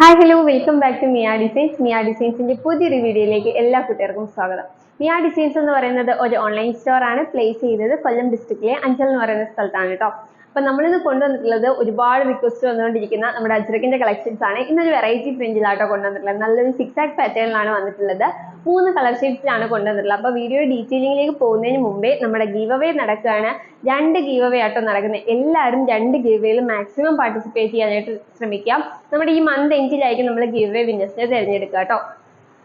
Hi hello welcome back to Mia designs Mia ഡിസൈൻസിന്റെ പുതിയൊരു വീഡിയോയിലേക്ക് എല്ലാ കുട്ടികൾക്കും സ്വാഗതം. മിയ ഡിസൈൻസ് എന്ന് പറയുന്നത് ഒരു ഓൺലൈൻ സ്റ്റോർ ആണ്. പ്ലേസ് ചെയ്തത് കൊല്ലം ഡിസ്ട്രിക്റ്റിലെ അഞ്ചൽ എന്ന് പറയുന്ന സ്ഥലത്താണ് കേട്ടോ അപ്പൊ നമ്മളിത് കൊണ്ടുവന്നിട്ടുള്ളത് ഒരുപാട് റിക്വസ്റ്റ് വന്നുകൊണ്ടിരിക്കുന്ന നമ്മുടെ അജ്രക്കിന്റെ കളക്ഷൻസ് ആണ്. ഇന്നൊരു വെറൈറ്റി പ്രിന്റിലാട്ടോ കൊണ്ടുവന്നിട്ടുള്ളത്. നല്ലൊരു സിക്സ് ആക്ട് പാറ്റേണിലാണ് വന്നിട്ടുള്ളത്. മൂന്ന് കളർ ഷെയ്ഡ്സിലാണ് കൊണ്ടുവന്നിട്ടുള്ളത്. അപ്പൊ വീഡിയോ ഡീറ്റെയിലിംഗിലേക്ക് പോകുന്നതിന് മുമ്പേ നമ്മുടെ ഗീവ് അവേ നടക്കുകയാണ്. രണ്ട് ഗീവ് അവേ ആട്ടോ നടക്കുന്നത്. എല്ലാവരും രണ്ട് ഗീവ് അവയിൽ മാക്സിമം പാർട്ടിസിപ്പേറ്റ് ചെയ്യാനായിട്ട് ശ്രമിക്കാം. നമ്മുടെ ഈ മന്ത് എൻഡിലായിരിക്കും നമ്മൾ ഗീവ് അവേ വിന്നേഴ്സിനെ തിരഞ്ഞെടുക്കുക കേട്ടോ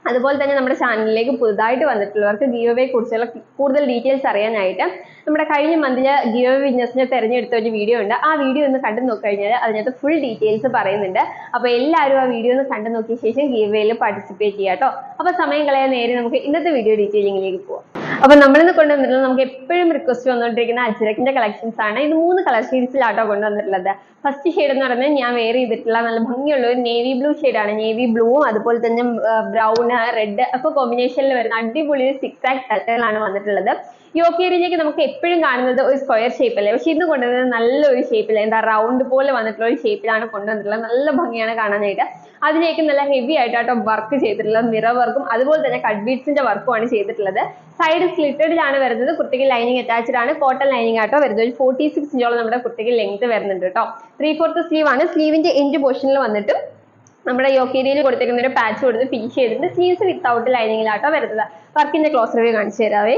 അതുപോലെ തന്നെ നമ്മുടെ ചാനലിലേക്ക് പുതുതായിട്ട് വന്നിട്ടുള്ളവർക്ക് ഗീവ് അവയെ കുറിച്ചുള്ള കൂടുതൽ ഡീറ്റെയിൽസ് അറിയാനായിട്ട് നമ്മുടെ കഴിഞ്ഞ മന്തിൽ ഗീവ് അവേ വിന്നേഴ്സിനെ തിരഞ്ഞെടുത്ത ഒരു വീഡിയോ ഉണ്ട്. ആ വീഡിയോ ഒന്ന് കണ്ടു നോക്കിക്കഴിഞ്ഞാൽ അതിനകത്ത് ഫുൾ ഡീറ്റെയിൽസ് പറയുന്നുണ്ട്. അപ്പോൾ എല്ലാവരും ആ വീഡിയോ ഒന്ന് കണ്ടു നോക്കിയ ശേഷം ഗീവ് അവയിൽ പാർട്ടിസിപ്പേറ്റ് ചെയ്യാം കേട്ടോ അപ്പോൾ സമയം കളയാൻ നേരെ നമുക്ക് ഇന്നത്തെ വീഡിയോ ഡീറ്റെയിലിങ്ങിലേക്ക് പോവാം. അപ്പൊ നമ്മളിന്ന് കൊണ്ടുവന്നിട്ടുള്ളത് നമുക്ക് എപ്പോഴും റിക്വസ്റ്റ് വന്നുകൊണ്ടിരിക്കുന്ന അജ്രക്കിന്റെ കളക്ഷൻസ് ആണ്. ഇത് മൂന്ന് കളർ ഷെയ്ഡ്സിലാട്ടോ കൊണ്ടുവന്നിട്ടുള്ളത്. ഫസ്റ്റ് ഷെയ്ഡ് എന്ന് പറയുന്നത് ഞാൻ വെയർ ചെയ്തിട്ടുള്ള നല്ല ഭംഗിയുള്ള ഒരു നേവി ബ്ലൂ ആണ്. നേവി ബ്ലൂവും അതുപോലെ തന്നെ ബ്രൗൺ റെഡ് ഒക്കെ കോമ്പിനേഷനിൽ വരുന്ന അടിപൊളി സിക്സ് ആക്ട് ആണ് വന്നിട്ടുള്ളത്. യോക്കേരിയിലേക്ക് നമുക്ക് എപ്പോഴും കാണുന്നത് ഒരു സ്ക്വയർ ഷേപ്പല്ലേ പക്ഷെ ഇന്ന് കൊണ്ടുവരുന്നത് നല്ലൊരു ഷേപ്പിൽ എന്താ റൗണ്ട് പോലെ വന്നിട്ടുള്ള ഒരു ഷേപ്പിലാണ് കൊണ്ടുവന്നിട്ടുള്ളത്. നല്ല ഭംഗിയാണ് കാണാനായിട്ട്. അതിലേക്ക് നല്ല ഹെവി ആയിട്ടാട്ടോ വർക്ക് ചെയ്തിട്ടുള്ളത് മിറർ വർക്കും അതുപോലെ തന്നെ കട്ട് ബീഡ്സിന്റെ വർക്കുമാണ് ചെയ്തിട്ടുള്ളത്. സൈഡ് സ്ലിറ്റഡിലാണ് വരുന്നത്. കുർത്തിക്ക് ലൈനിങ് അറ്റാച്ച്ഡ് ആണ്. കോട്ടൺ ലൈനിങ് ആട്ടോ വരുന്നത്. ഒരു ഫോർട്ടി സിക്സ് ഇഞ്ചോളം നമ്മുടെ കുർത്തിക്ക് ലെങ്ത് വരുന്നുണ്ട് കേട്ടോ. ത്രീ ഫോർത്ത് സ്ലീവ് ആണ് സ്ലീവിന്റെ എൻഡ് പോർഷനിൽ വന്നിട്ട് നമ്മുടെ യോക്കേരിയയിൽ കൊടുത്തേക്കുന്ന ഒരു പാച്ച് കൊടുത്ത് ഫിനിഷ് ചെയ്തിട്ട് സ്ലീവ്സ് വിത്തൗട്ട് ലൈനിങ്ങിലാട്ടോ വരുന്നത്. വർക്കിന്റെ ക്ലോസ് റിവ്യൂ കാണിച്ചു തരാവേ.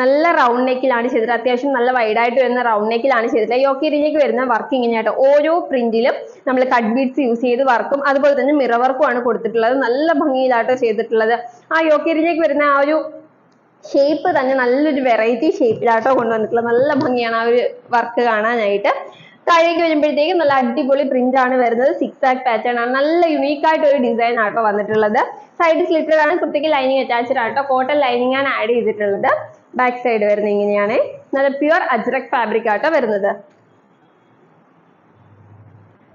നല്ല റൗണ്ട് നെക്കിലാണ് ചെയ്തിട്ട് അത്യാവശ്യം നല്ല വൈഡ് ആയിട്ട് വരുന്ന റൗണ്ട് നെക്കിലാണ് ചെയ്തിട്ടുള്ളത്. യോക്കേരിയിലേക്ക് വരുന്ന വർക്ക് ഇങ്ങനെയായിട്ട് ഓരോ പ്രിന്റിലും നമ്മൾ കട്ട് ബീഡ്സ് യൂസ് ചെയ്ത് വർക്കും. അതുപോലെ തന്നെ മിറർ വർക്കും ആണ് കൊടുത്തിട്ടുള്ളത്. നല്ല ഭംഗിയിലാട്ടോ ചെയ്തിട്ടുള്ളത്. ആ യോക്കേരിയിലേക്ക് വരുന്ന ആ ഒരു ഷേപ്പ് തന്നെ നല്ലൊരു വെറൈറ്റി ഷേപ്പിലാട്ടോ കൊണ്ടുവന്നിട്ടുള്ളത്. നല്ല ഭംഗിയാണ് ആ ഒരു വർക്ക് കാണാനായിട്ട്. താഴേക്ക് വരുമ്പോഴത്തേക്കും നല്ല അടിപൊളി പ്രിന്റ് ആണ് വരുന്നത്. സിക്സ് ആക്ട് പാറ്റേൺ ആണ്. നല്ല യുണീക്ക് ആയിട്ട് ഒരു ഡിസൈൻ ആട്ടോ വന്നിട്ടുള്ളത്. സൈഡ് സ്ലിറ്റഡ് ആണ് കുട്ടിക്ക് ലൈനിങ് അറ്റാച്ച്ഡ് ആട്ടോ. കോട്ടൺ ലൈനിങ് ആണ് ആഡ് ചെയ്തിട്ടുള്ളത്. ബാക്ക് സൈഡ് വരുന്നത് ഇങ്ങനെയാണ്. നല്ല പ്യുവർ അജ്രക് ഫാബ്രിക് ആട്ടോ വരുന്നത്.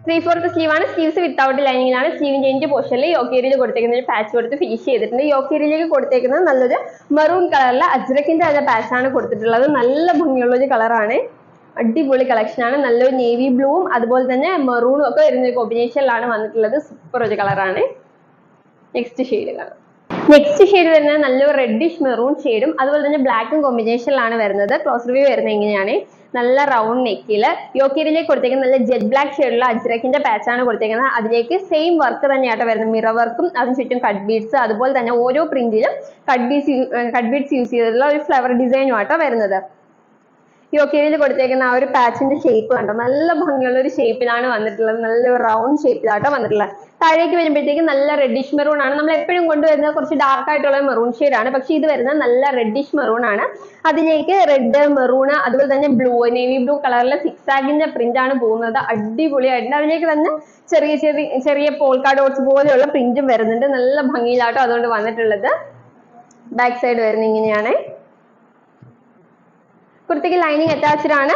ത്രീ ഫോർത്ത് സ്ലീവ് ആണ്. സ്ലീവ്സ് വിത്തൗട്ട് ലൈനിങ്ങിലാണ് സ്ലീവിന്റെ എന്റെ പോർഷനിൽ യോക്കേരിയിൽ കൊടുത്തേക്കുന്ന ഒരു പാച്ച് കൊടുത്ത് ഫിനിഷ് ചെയ്തിട്ടുണ്ട്. യോക്കേരിയിലേക്ക് കൊടുത്തേക്കുന്നത് നല്ലൊരു മെറൂൺ കളറിലെ അജ്രക്കിന്റെ തന്നെ പാച്ച് ആണ് കൊടുത്തിട്ടുള്ളത്. നല്ല ഭംഗിയുള്ള ഒരു കളറാണ് അടിപൊളി കളക്ഷൻ ആണ്. നല്ലൊരു നേവി ബ്ലൂവും അതുപോലെ തന്നെ മെറൂണും ഒക്കെ വരുന്ന ഒരു കോമ്പിനേഷനിലാണ് വന്നിട്ടുള്ളത്. സൂപ്പർ ഒരു കളറാണ് നെക്സ്റ്റ് ഷെയ്ഡ് കാണാം. നെക്സ്റ്റ് ഷെയ്ഡ് വരുന്നത് നല്ലൊരു റെഡിഷ് മെറൂൺ ഷെയ്ഡും അതുപോലെ തന്നെ ബ്ലാക്കും കോമ്പിനേഷനിലാണ് വരുന്നത്. ക്ലോസ് റിവ്യൂ വരുന്നത് ഇങ്ങനെയാണ് നല്ല റൗണ്ട് നെക്കിൽ യോക്കീരിലേക്ക് കൊടുത്തേക്കുന്ന നല്ല ജെറ്റ് ബ്ലാക്ക് ഷെയ്ഡുള്ള അജ്രക്കിന്റെ പാച്ച് ആണ് കൊടുത്തേക്കുന്നത്. അതിലേക്ക് സെയിം വർക്ക് തന്നെയായിട്ട് വരുന്നത്. മിറർ വർക്കും അതിന് ചുറ്റും കട്ട് ബീഡ്സ് അതുപോലെ തന്നെ ഓരോ പ്രിന്റിലും cut beads cut beads use ചെയ്തിട്ടുള്ള ഒരു ഫ്ലവർ ഡിസൈനുമായിട്ടാണ് വരുന്നത്. യോക്കേരിയിൽ കൊടുത്തേക്കുന്ന ആ ഒരു പാച്ചിന്റെ ഷേപ്പ് കണ്ടോ? നല്ല ഭംഗിയുള്ള ഒരു ഷേപ്പിലാണ് വന്നിട്ടുള്ളത്. നല്ല റൗണ്ട് ഷേപ്പിലാട്ടോ വന്നിട്ടുള്ളത്. താഴേക്ക് വരുമ്പോഴത്തേക്ക് നല്ല റെഡിഷ് മെറൂൺ ആണ്. നമ്മൾ എപ്പോഴും കൊണ്ടുവരുന്നത് കുറച്ച് ഡാർക്ക് ആയിട്ടുള്ള മെറൂൺ ഷെയ്ഡ് ആണ്. പക്ഷെ ഇത് വരുന്നത് നല്ല റെഡിഷ് മെറൂൺ ആണ്. അതിലേക്ക് റെഡ് മെറൂൺ അതുപോലെ തന്നെ ബ്ലൂ നേവി ബ്ലൂ കളറിലെ സിക്സ് ആഗിന്റെ പ്രിന്റ് ആണ് പോകുന്നത്. അടിപൊളിയായിട്ടുണ്ട്. അതിലേക്ക് തന്നെ ചെറിയ ചെറിയ ചെറിയ പോൾക്കാ ഡോട്ട്സ് പോലെയുള്ള പ്രിന്റും വരുന്നുണ്ട്. നല്ല ഭംഗിയിലാട്ടോ അതുകൊണ്ട് വന്നിട്ടുള്ളത്. ബാക്ക് സൈഡ് വരുന്നത് ഇങ്ങനെയാണ്. കുർത്തിക്ക് ലൈനിങ് അറ്റാച്ച്ഡ്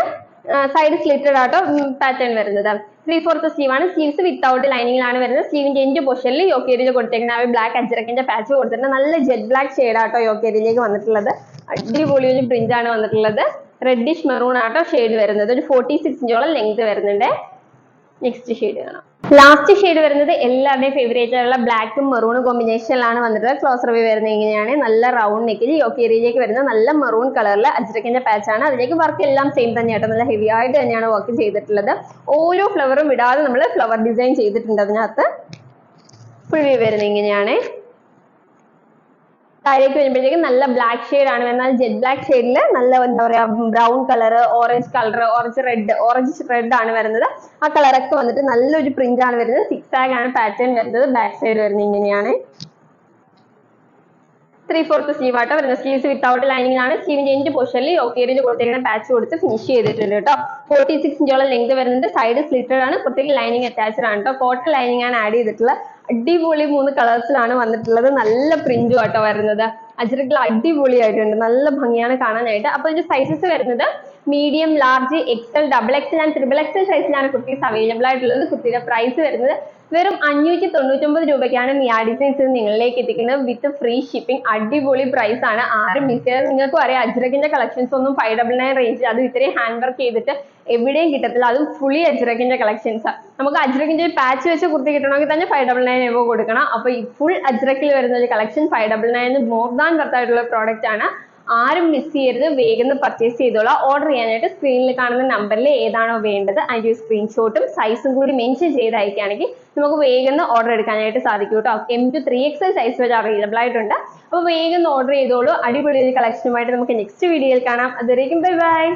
സൈഡ് സ്ലിറ്റഡ് ആട്ടോ പാറ്റേൺ വരുന്നത്. ത്രീ ഫോർത്ത് സ്ലീവ് ആണ്. സ്ലീവ്സ് വിത്തൗട്ട് ലൈനിങ്ങിലാണ് വരുന്നത്. സ്ലീവിന്റെ എൻഡ് പൊഷനിൽ യോക്കേരിയിൽ കൊടുത്തേക്കുന്ന ആ ബ്ലാക്ക് അജറക്കിന്റെ പാച്ച് കൊടുത്തിട്ടുണ്ട്. നല്ല ജെറ്റ് ബ്ലാക്ക് ഷെയ്ഡ് ആട്ടോ യോക്കേരിയിലേക്ക് വന്നിട്ടുള്ളത്. അടിപൊളി ഒരു പ്രിന്റ് ആണ് വന്നിട്ടുള്ളത്. റെഡിഷ് മെറൂൺ ആട്ടോ ഷെയ്ഡ് വരുന്നത്. ഒരു ഫോർട്ടി സിക്സ് ഇഞ്ചോളം ലെങ്ത് വരുന്നുണ്ട്. നെക്സ്റ്റ് ഷെയ്ഡ് കാണാം. ലാസ്റ്റ് ഷെയ്ഡ് വരുന്നത് എല്ലാവരുടെയും ഫേവറേറ്റ് ആയിട്ടുള്ള ബ്ലാക്കും മെറൂണും കോമ്പിനേഷനിലാണ് വന്നിട്ടുള്ളത്. ക്ലോസ് റിവ്യൂ വരുന്നത് ഇങ്ങനെയാണ്. നല്ല റൗണ്ട് നെക്ക് നെക്കിൽ യോക്കേരിയിലേക്ക് വരുന്ന നല്ല മെറൂൺ കളറിൽ അജ്രക്കിന്റെ പാച്ച് ആണ്. അതിലേക്ക് വർക്ക് എല്ലാം സെയിം തന്നെയാട്ടോ. നല്ല ഹെവി ആയിട്ട് തന്നെയാണ് വർക്ക് ചെയ്തിട്ടുള്ളത്. ഓരോ ഫ്ലവറും വിടാതെ നമ്മൾ ഫ്ലവർ ഡിസൈൻ ചെയ്തിട്ടുണ്ട് അതിനകത്ത്. ഫുൾ വ്യൂ വരുന്നത് ഇങ്ങനെയാണ്. താഴേക്ക് വരുമ്പോഴത്തേക്കും നല്ല ബ്ലാക്ക് ഷെയ്ഡ് ആണ്. എന്നാൽ ജെറ്റ് ബ്ലാക്ക് ഷെയ്ഡിൽ നല്ല എന്താ പറയാ brown colour orange colour orange red orange red ആണ് വരുന്നത്. ആ കളറൊക്കെ വന്നിട്ട് നല്ലൊരു പ്രിന്റ് ആണ് വരുന്നത്. സിക്സ് ആഗ് ആണ് പാറ്റേൺ വരുന്നത്. ബാക്ക് സൈഡ് വരുന്നത് ഇങ്ങനെയാണ്. ത്രീ ഫോർത്ത് സ്ലീവ് ആട്ടോ വരുന്നത്. സ്ലീവ്സ് വിത്തൗട്ട് ലൈനിങ് ആണ്. സ്ലീവിന്റെ എൻഡ് പൊഷനിൽ യോക്കേരിയിൽ കൊടുത്തിരിക്കുന്ന പാച്ച് കൊടുത്ത് ഫിനിഷ് ചെയ്തിട്ടുണ്ട് കേട്ടോ. ഫോർട്ടി സിക്സ് ഇഞ്ചോളം ലെങ്ത് വരുന്നുണ്ട്. സൈഡ് സ്ലിറ്റഡ് ആണ്. കുട്ടിക്ക് ലൈനിങ് അറ്റാച്ച്ഡ് ആണ് കേട്ടോ. കോട്ടൺ ലൈനിങ് ആണ് ആഡ് ചെയ്തിട്ടുള്ളത്. അടിപൊളി മൂന്ന് കളേഴ്സിലാണ് വന്നിട്ടുള്ളത്. നല്ല പ്രിന്റും ആട്ടോ വരുന്നത്. അജ്രക്കിൽ അടിപൊളിയായിട്ടുണ്ട്. നല്ല ഭംഗിയാണ് കാണാനായിട്ട്. അപ്പൊ ഇതിന്റെ സൈസസ് വരുന്നത് medium large XL double XL and triple XL സൈസിലാണ് കുർത്തീസ് അവൈലബിൾ ആയിട്ടുള്ളത്. കുർത്തിയുടെ പ്രൈസ് വരുന്നത് വെറും അഞ്ഞൂറ്റി തൊണ്ണൂറ്റൊമ്പത് രൂപയ്ക്കാണ് മിയാ ഡിസൈൻസ് നിങ്ങളിലേക്ക് എത്തിക്കുന്നത്. വിത്ത് ഫ്രീ ഷിപ്പിംഗ് അടിപൊളി പ്രൈസ് ആണ്. ആരും മിസ് ചെയ്യാതെ നിങ്ങൾക്കും അറിയാം. കളക്ഷൻസ് ഒന്നും ഫൈവ് ഡബിൾ നയൻ റേഞ്ച് അത് ഇത്രയും ഹാൻഡ് വർക്ക് ചെയ്തിട്ട് എവിടെയും കിട്ടത്തില്ല. അതും ഫുള്ളി അജ്രകിന്റെ കളക്ഷൻസ് നമുക്ക് അജ്രകിന്റെ ഒരു പാച്ച് വെച്ച് കുർത്തി കിട്ടണമെങ്കിൽ തന്നെ ഫൈവ് ഡബിൾ നയൻ എവോ കൊടുക്കണം. അപ്പൊ ഈ ഫുൾ അജ്രക്കിൽ വരുന്ന ഒരു collection five double nine more than വർത്തായിട്ടുള്ള product ആണ്. ആരും മിസ് ചെയ്യരുത്. വേഗം പർച്ചേസ് ചെയ്തോളാം. ഓർഡർ ചെയ്യാനായിട്ട് സ്ക്രീനിൽ കാണുന്ന നമ്പറിൽ ഏതാണോ വേണ്ടത് അതിന്റെ ഒരു സ്ക്രീൻഷോട്ടും സൈസും കൂടി മെൻഷൻ ചെയ്ത് അയക്കുകയാണെങ്കിൽ നമുക്ക് വേഗം ഓർഡർ എടുക്കാനായിട്ട് സാധിക്കും കേട്ടോ M to three XL size വരെ അവൈലബിൾ ആയിട്ടുണ്ട്. അപ്പോൾ വേഗം ഓർഡർ ചെയ്തോളൂ. അടിപൊളി ഒരു കളക്ഷനുമായിട്ട് നമുക്ക് നെക്സ്റ്റ് വീഡിയോയിൽ കാണാം. അതുവരേക്കും ബൈ ബൈ